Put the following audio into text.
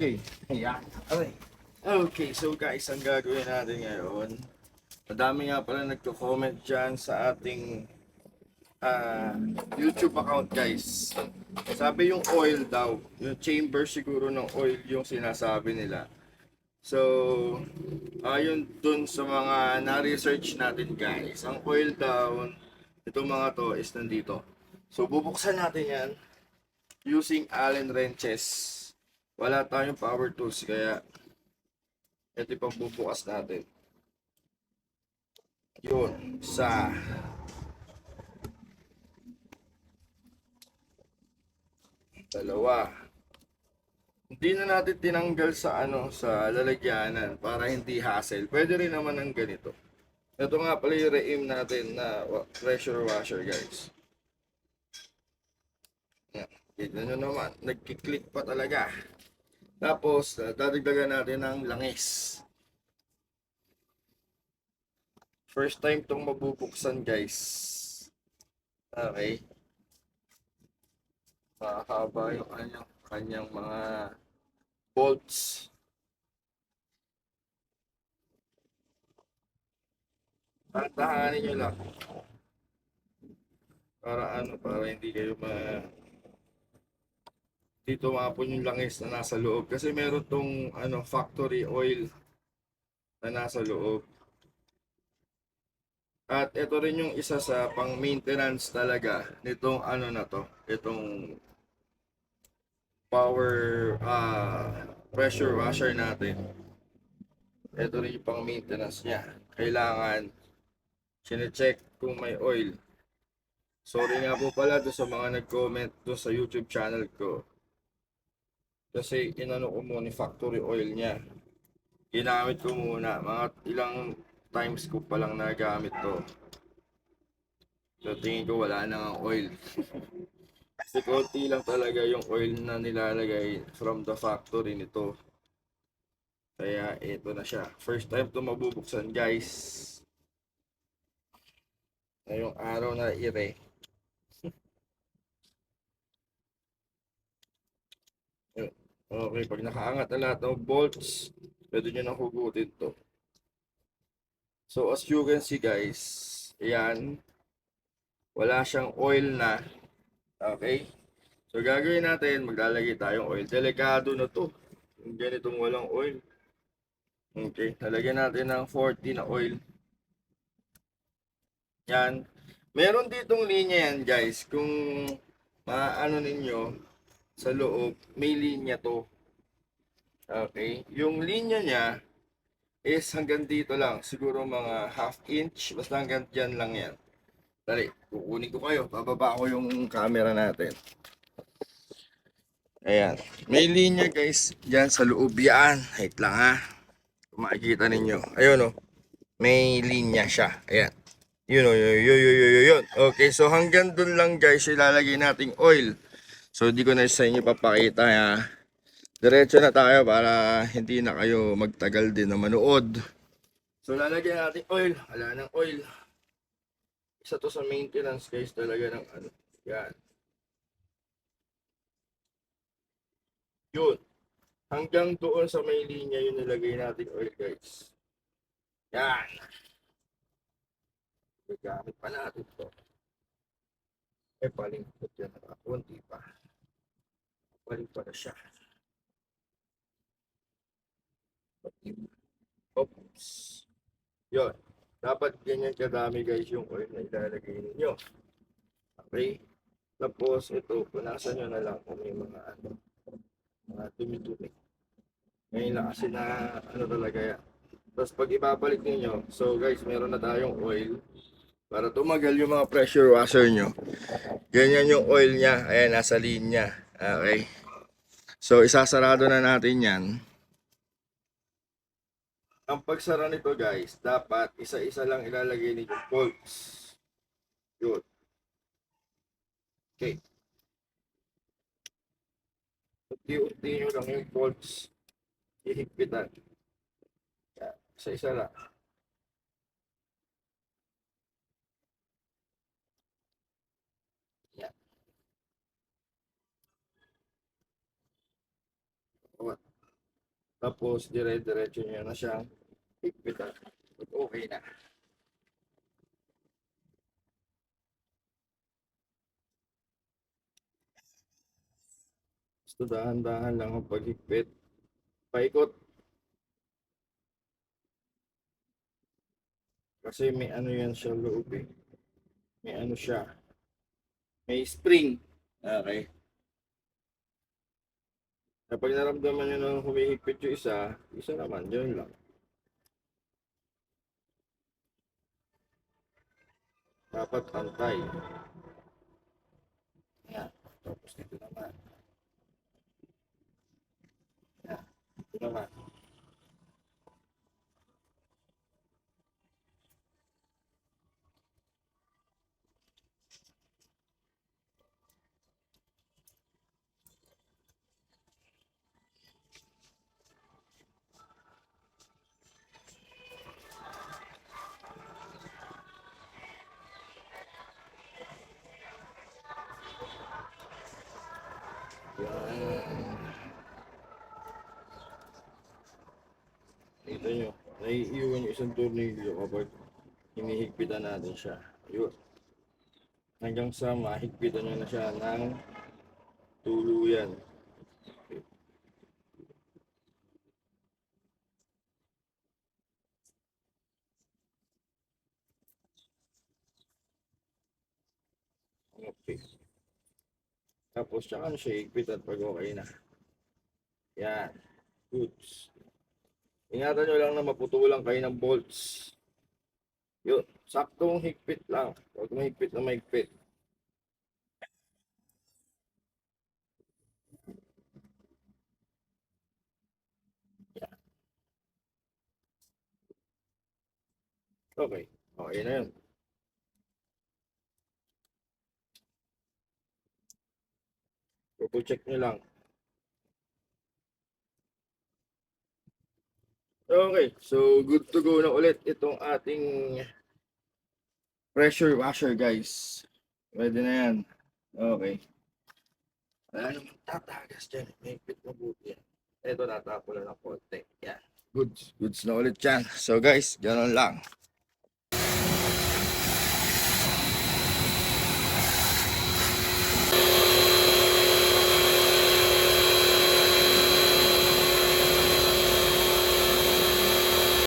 Okay. Yan. Okay. Okay, so guys, ang gagawin natin ngayon, madami nga pala nagko-comment dyan sa ating ah, YouTube account guys. Sabi yung oil daw, yung chamber siguro ng oil yung sinasabi nila. So, ayon dun sa mga na-research natin guys, ang oil daw, itong mga to is nandito. So, bubuksan natin yan using Allen wrenches. Wala tayong power tools, kaya ito yung pagbubukas natin. Yun, sa dalawa. Hindi na natin tinanggal sa ano sa lalagyanan para hindi hassle. Pwede rin naman ng ganito. Ito nga pala yung reim natin na pressure washer guys. Yan. Kita nyo naman, nagkiklik pa talaga. Tapos, uh, dadagdagan natin ng langis. First time tong mabubuksan guys. Okay. Mahaba yung kanyang, kanyang mga bolts. Tantahanin nyo lang. Para ano, para hindi kayo ma dito mapon yung langis na nasa loob. Kasi meron tong ano factory oil na nasa loob. At ito rin yung isa sa pang maintenance talaga nitong ano na to itong power ah, pressure washer natin. Ito rin yung pang maintenance niya. Kailangan sine-check kung may oil. Sorry nga po pala doon sa mga nag-comment doon sa YouTube channel ko kasi inano ko muna factory oil niya. Ginamit ko muna. Mga ilang times ko pa lang nagamit to. So tingin ko wala na ang oil. Kasi konti lang talaga yung oil na nilalagay from the factory nito. Kaya ito na siya. First time to mabubuksan guys. Ngayong araw na ire. Okay, pag nakaangat na lahat ng bolts, pwede nyo nang hugutin to. So, as you can see guys, ayan, wala siyang oil na. Okay? So, gagawin natin, maglalagay tayong oil. Delikado na to. Yung ganitong walang oil. Okay, lalagyan natin ng 40 na oil. Yan. Meron ditong linya yan guys. Kung maano ninyo, sa loob, may linya to. Okay. Yung linya niya is hanggang dito lang. Siguro mga half inch. Basta hanggang dyan lang yan. Dali, kukunin ko kayo. Bababa ko yung camera natin. Ayan. May linya guys. Dyan sa loob yan. Wait lang ha. Kung makikita ninyo. Ayun o. May linya siya. Ayan. Yun o. Yun, yun, yun, yun, yun. Okay. So hanggang dun lang guys. Ilalagay nating oil. So, di ko na sa inyo papakita ha. Diretso na tayo para hindi na kayo magtagal din na manood. So, lalagyan natin oil. Wala ng oil. Isa to sa maintenance guys talaga ng ano. Yan. Yun. Hanggang doon sa may linya yun nilagay natin oil guys. Yan. Gagamit pa natin to. Eh, palingkot yan. Kunti pa. Balik pa na siya. Oops. Yun. Dapat ganyan kadami guys yung oil na ilalagay ninyo. Okay. Tapos ito, punasan nyo na lang kung may mga ano, mga dumi-dumi. Ngayon lang kasi na ano talaga yan. Tapos pag ibabalik ninyo, so guys, meron na tayong oil para tumagal yung mga pressure washer nyo. Ganyan yung oil niya. Ayan, nasa linya. Okay. So, isasarado na natin yan. Ang pagsara nito guys, dapat isa-isa lang ilalagay ninyo bolts. Yun. Okay. Unti-unti nyo lang yung bolts. Ihigpitan. Isa-isa lang. Yan. Tapos, dire-diretso nyo na siyang higpitan. Okay na. Basta dahan-dahan lang ang paghigpit. Paikot. Kasi may ano yan sa loob eh. May ano siya. May spring. Okay. Kapag naramdaman nyo na humihigpit yung isa, isa naman, yun lang. Dapat pantay. Yan. Tapos dito naman. Yan. Dito naman. Kita nyo, naiiwan yung isang tornilyo kapag hinihigpitan natin siya. Yun. Hanggang sa mahigpitan nyo na siya ng tuluyan. Okay. Tapos, tsaka na siya higpitan pag okay na. Yan. Goods. Ingatan nyo lang na maputulang kayo ng bolts. Yun. Saktong higpit lang. Huwag mahigpit na mahigpit. Okay. Okay na yun. Double check nyo lang. Okay, so good to go na ulit itong ating pressure washer guys. Pwede na yan. Okay. Wala naman tatagas dyan. May pit mabuti yan. Ito natapo na ng konti. Yan. Goods. Goods na ulit yan. So guys, ganun lang.